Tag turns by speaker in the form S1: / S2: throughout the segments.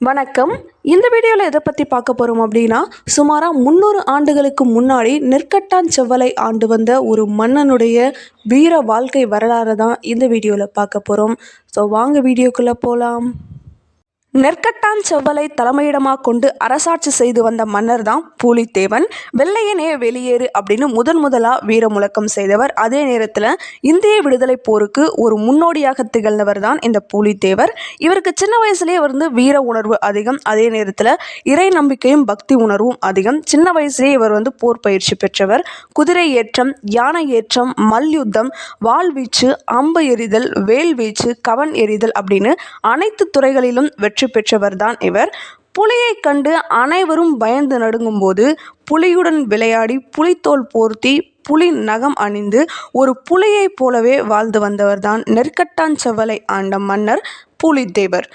S1: வணக்கம். இந்த வீடியோவில் எதை பற்றி பார்க்க போகிறோம் அப்படின்னா சுமாராக முந்நூறு ஆண்டுகளுக்கு முன்னாடி நெற்கட்டான் செவ்வலை ஆண்டு வந்த ஒரு மன்னனுடைய வீர வாழ்க்கை வரலாறு தான் இந்த வீடியோவில் பார்க்க போகிறோம் ஸோ வாங்க வீடியோக்குள்ளே போகலாம் நெற்கட்டான் செவ்வலை தலைமையிடமாக கொண்டு அரசாட்சி செய்து வந்த மன்னர் தான் பூலித்தேவன் வெள்ளையனே வெளியேறு அப்படின்னு முதன் முதலாக வீர முழக்கம் செய்தவர். அதே நேரத்தில் இந்திய விடுதலை போருக்கு ஒரு முன்னோடியாக திகழ்ந்தவர் தான் இந்த பூலித்தேவர். இவருக்கு சின்ன வயசுலேயே வந்து வீர உணர்வு அதிகம். அதே நேரத்தில் இறை நம்பிக்கையும் பக்தி உணர்வும் அதிகம். சின்ன வயசுலேயே இவர் வந்து போர் பயிற்சி பெற்றவர். குதிரை ஏற்றம் யானை ஏற்றம் மல்யுத்தம் வாள்வீச்சு அம்பு எறிதல் வேல் வீச்சு கவன் எறிதல் அப்படின்னு அனைத்து துறைகளிலும் வெற்றி பெற்றவர்தான் இவர். புலியை கண்டு அனைவரும் பயந்து நடுங்கும்போது புலியுடன் விளையாடி புலித்தோல் போர்த்தி புலி நகம் அணிந்து ஒரு புலியைப் போலவே வாழ்ந்து வந்தவர்தான் நெற்கட்டான் செவ்வலை ஆண்ட மன்னர் புலித்தேவர்.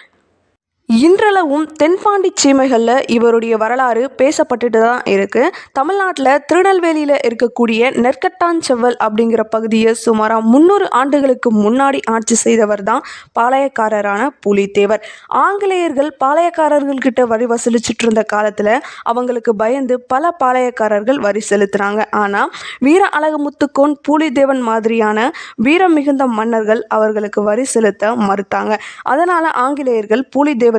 S1: இன்றளவும் தென்பாண்டி சீமைகளில் இவருடைய வரலாறு பேசப்பட்டுட்டு தான் இருக்குது தமிழ்நாட்டில் திருநெல்வேலியில் இருக்கக்கூடிய நெற்கட்டாஞ்செவ்வல் அப்படிங்கிற பகுதியை சுமாராக முந்நூறு ஆண்டுகளுக்கு முன்னாடி ஆட்சி செய்தவர் தான் பாளையக்காரரான புலித்தேவர். ஆங்கிலேயர்கள் பாளையக்காரர்கள்கிட்ட வரி வசூலிச்சுட்டு இருந்த காலத்தில் அவங்களுக்கு பயந்து பல பாளையக்காரர்கள் வரி செலுத்துனாங்க. ஆனால் வீர அழகுமுத்துக்கோன் புலித்தேவன் மாதிரியான வீரம் மிகுந்த மன்னர்கள் அவர்களுக்கு வரி செலுத்த மறுத்தாங்க. அதனால் ஆங்கிலேயர்கள்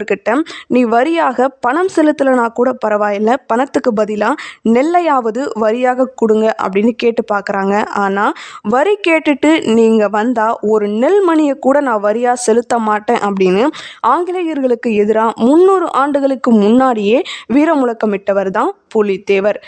S1: பூலித்தேவர்கிட்ட நீ வரியாக பணம் செலுத்தலைனா கூட பரவாயில்ல பணத்துக்கு பதிலாக நெல்லையாவது வரியாக கொடுங்க அப்படின்னு கேட்டு பார்க்குறாங்க. ஆனால் வரி கேட்டுட்டு நீங்கள் வந்தால் ஒரு நெல் மணியை கூட நான் வரியாக செலுத்த மாட்டேன் அப்படின்னு ஆங்கிலேயர்களுக்கு எதிராக முந்நூறு ஆண்டுகளுக்கு முன்னாடியே வீர முழக்கமிட்டவர் தான் புலித்தேவர்.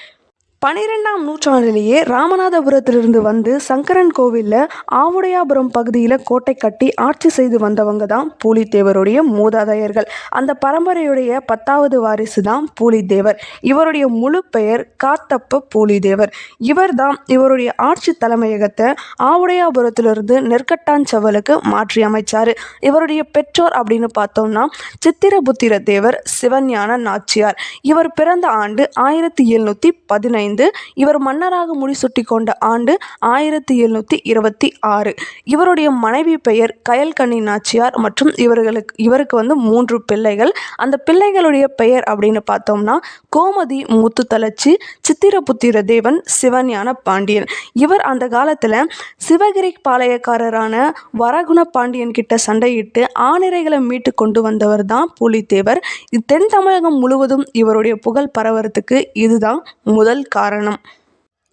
S1: பனிரெண்டாம் நூற்றாண்டிலேயே ராமநாதபுரத்திலிருந்து வந்து சங்கரன் கோவிலில் ஆவுடையாபுரம் பகுதியில் கோட்டை கட்டி ஆட்சி செய்து வந்தவங்க தான் பூலித்தேவருடைய மூதாதையர்கள். அந்த பரம்பரையுடைய பத்தாவது வாரிசு தான் பூலித்தேவர். இவருடைய முழு பெயர் காத்தப்ப பூலித்தேவர். இவர் தான் இவருடைய ஆட்சி தலைமையகத்தை ஆவுடையாபுரத்திலிருந்து நெற்கட்டான் செவலுக்கு மாற்றி அமைச்சார். இவருடைய பெற்றோர் அப்படின்னு பார்த்தோம்னா சித்திரபுத்திர தேவர் சிவஞான நாச்சியார். இவர் பிறந்த ஆண்டு ஆயிரத்தி எழுநூற்றி பதினைந்து. இவர் மன்னராக முடிசூட்டி கொண்ட ஆண்டு ஆயிரத்தி எழுநூற்றி இருபத்தி ஆறு. இவருடைய மனைவி பெயர் கயல்கண்ணி நாச்சியார் மற்றும் இவர்களுக்கு இவருக்கு வந்து மூன்று பிள்ளைகள். அந்த பிள்ளைகளுடைய பெயர் அப்படின்னு பார்த்தோம்னா கோமதி முத்துத்தலச்சி சித்திரபுத்திர தேவன் சிவஞான பாண்டியன். இவர் அந்த காலத்தில் சிவகிரி பாளையக்காரரான வரகுண பாண்டியன் கிட்ட சண்டையிட்டு ஆணிரைகளை மீட்டு கொண்டு வந்தவர் தான் பூலித்தேவர். தென் தமிழகம் முழுவதும் இவருடைய புகழ் பரவறதுக்கு இதுதான் முதல் காரணம்.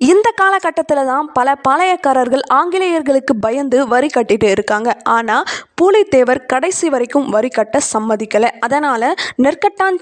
S1: இந்த காலகட்டத்தில் தான் பல பாளையக்காரர்கள் ஆங்கிலேயர்களுக்கு பயந்து வரி கட்டிட்டு இருக்காங்க. ஆனால் பூலித்தேவர் கடைசி வரைக்கும் வரி கட்ட சம்மதிக்கலை. அதனால் நெற்கட்டான்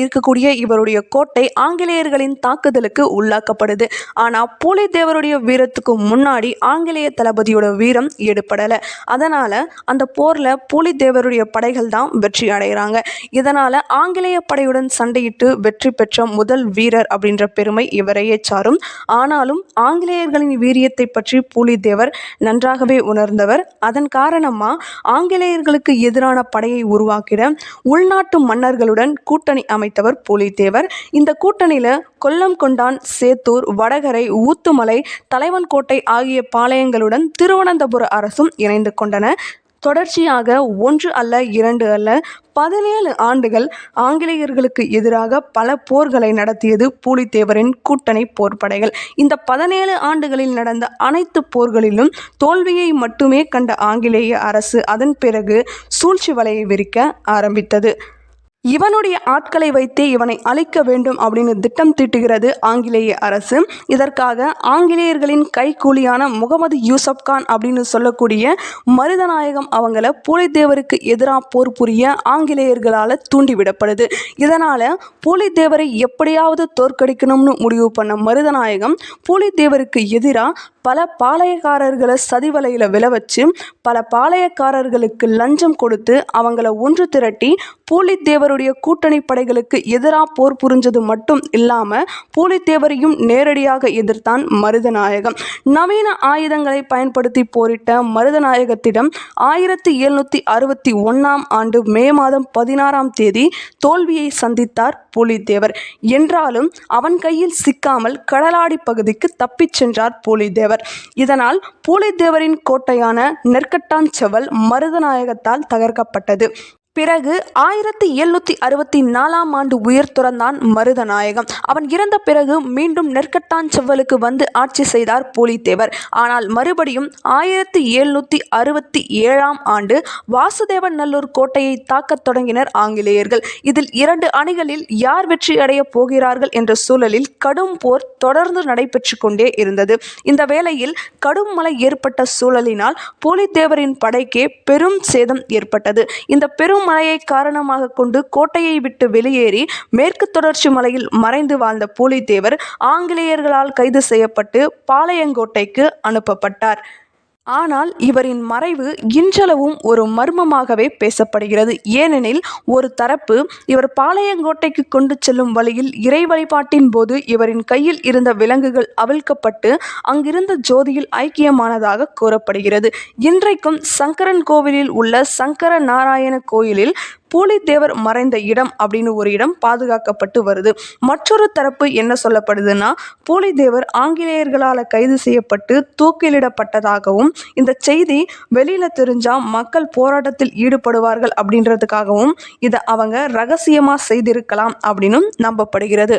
S1: இருக்கக்கூடிய இவருடைய கோட்டை ஆங்கிலேயர்களின் தாக்குதலுக்கு உள்ளாக்கப்படுது. ஆனால் பூலித்தேவருடைய வீரத்துக்கு முன்னாடி ஆங்கிலேய தளபதியோட வீரம் எடுப்படலை அதனால் அந்த போரில் பூலித்தேவருடைய படைகள் தான் வெற்றி அடைகிறாங்க. இதனால் ஆங்கிலேய படையுடன் சண்டையிட்டு வெற்றி பெற்ற முதல் வீரர் அப்படின்ற பெருமை இவரையே சாரும். ஆனாலும் ஆங்கிலேயர்களின் வீரியத்தை பற்றி பூலித்தேவர் நன்றாகவே உணர்ந்தவர். அதன் காரணமாக ஆங்கிலேயர்களுக்கு எதிரான படையை உருவாக்கிட உள்நாட்டு மன்னர்களுடன் கூட்டணி அமைத்தவர் புலித்தேவர். இந்த கூட்டணியில் கொல்லம் கொண்டான் சேத்தூர் வடகரை ஊத்துமலை தலைவன்கோட்டை ஆகிய பாளையங்களுடன் திருவனந்தபுர அரசும் இணைந்து கொண்டன. தொடர்ச்சியாக ஒன்று அல்ல இரண்டு அல்ல. பதினேழு ஆண்டுகள் ஆங்கிலேயர்களுக்கு எதிராக பல போர்களை நடத்தியது பூலித்தேவரின் கூட்டணி போர்ப்படைகள். இந்த பதினேழு ஆண்டுகளில் நடந்த அனைத்து போர்களிலும் தோல்வியை மட்டுமே கண்ட ஆங்கிலேய அரசு அதன் பிறகு சூழ்ச்சி வலையை விரிக்க ஆரம்பித்தது. இவனுடைய ஆட்களை வைத்தே இவனை அழிக்க வேண்டும் அப்படின்னு திட்டம் தீட்டுகிறது ஆங்கிலேய அரசு. இதற்காக ஆங்கிலேயர்களின் கைக்கூலியான முகமது யூசப் கான் அப்படின்னு சொல்லக்கூடிய மருதநாயகம் அவங்கள பூலித்தேவருக்கு எதிராக போர் புரிய ஆங்கிலேயர்களால் தூண்டிவிடப்படுது. இதனால் பூலித்தேவரை எப்படியாவது தோற்கடிக்கணும்னு முடிவு பண்ண மருதநாயகம் பூலித்தேவருக்கு எதிராக பல பாளையக்காரர்களை சதிவலையில் விழ வச்சு பல பாளையக்காரர்களுக்கு லஞ்சம் கொடுத்து அவங்கள ஒன்று திரட்டி பூலித்தேவருடைய கூட்டணி படைகளுக்கு எதிராக போர் புரிஞ்சது மட்டும் இல்லாமல் பூலித்தேவரையும் நேரடியாக எதிர்த்தான் மருதநாயகம். நவீன ஆயுதங்களை பயன்படுத்தி போரிட்ட மருதநாயகத்திடம் ஆயிரத்தி எழுநூற்றி அறுபத்தி ஒன்றாம் ஆண்டு மே மாதம் பதினாறாம் தேதி தோல்வியை சந்தித்தார் பூலித்தேவர். என்றாலும் அவன் கையில் சிக்காமல் கடலாடி பகுதிக்கு தப்பிச் சென்றார் பூலித்தேவர். இதனால் பூலித்தேவரின் கோட்டையான நெற்கட்டான் செவல் மருதநாயகத்தால் தகர்க்கப்பட்டது. பிறகு ஆயிரத்தி எழுநூற்றி அறுபத்தி நாலாம் ஆண்டு உயிர் துறந்தான் மருதநாயகம். அவன் இறந்த பிறகு மீண்டும் நெற்கட்டான் செவ்வலுக்கு வந்து ஆட்சி செய்தார் பூலித்தேவர். ஆனால் மறுபடியும் ஆயிரத்தி எழுநூற்றி அறுபத்தி ஏழாம் ஆண்டு வாசுதேவன் நல்லூர் கோட்டையை தாக்கத் தொடங்கினர் ஆங்கிலேயர்கள். இதில் இரண்டு அணிகளில் யார் வெற்றி அடையப் போகிறார்கள் என்ற சூழலில் கடும் போர் தொடர்ந்து நடைபெற்று கொண்டே இருந்தது. இந்த வேளையில் கடும் மழை ஏற்பட்ட சூழலினால் பூலித்தேவரின் படைக்கே பெரும் சேதம் ஏற்பட்டது. இந்த பெரும் மழையை காரணமாக கொண்டு கோட்டையை விட்டு வெளியேறி மேற்கு தொடர்ச்சி மலையில் மறைந்து வாழ்ந்த பூலித்தேவர் ஆங்கிலேயர்களால் கைது செய்யப்பட்டு பாளையங்கோட்டைக்கு அனுப்பப்பட்டார். ஆனால் இவரின் மறைவு இன்றளவும் ஒரு மர்மமாகவே பேசப்படுகிறது. ஏனெனில் ஒரு தரப்பு இவர் பாளையங்கோட்டைக்கு கொண்டு செல்லும் வழியில் இறை வழிபாட்டின் போது இவரின் கையில் இருந்த விலங்குகள் அவிழ்க்கப்பட்டு அங்கிருந்த ஜோதியில் ஐக்கியமானதாக கூறப்படுகிறது. இன்றைக்கும் சங்கரன் கோவிலில் உள்ள சங்கர நாராயண கோயிலில் பூலித்தேவர் மறைந்த இடம் அப்படின்னு ஒரு இடம் பாதுகாக்கப்பட்டு வருது. மற்றொரு தரப்பு என்ன சொல்லப்படுதுன்னா பூலித்தேவர் ஆங்கிலேயர்களால் கைது செய்யப்பட்டு தூக்கிலிடப்பட்டதாகவும் இந்த செய்தி வெளியில் தெரிஞ்சால் மக்கள் போராட்டத்தில் ஈடுபடுவார்கள் அப்படின்றதுக்காகவும் இதை அவங்க ரகசியமாக செய்திருக்கலாம் அப்படின்னும் நம்பப்படுகிறது.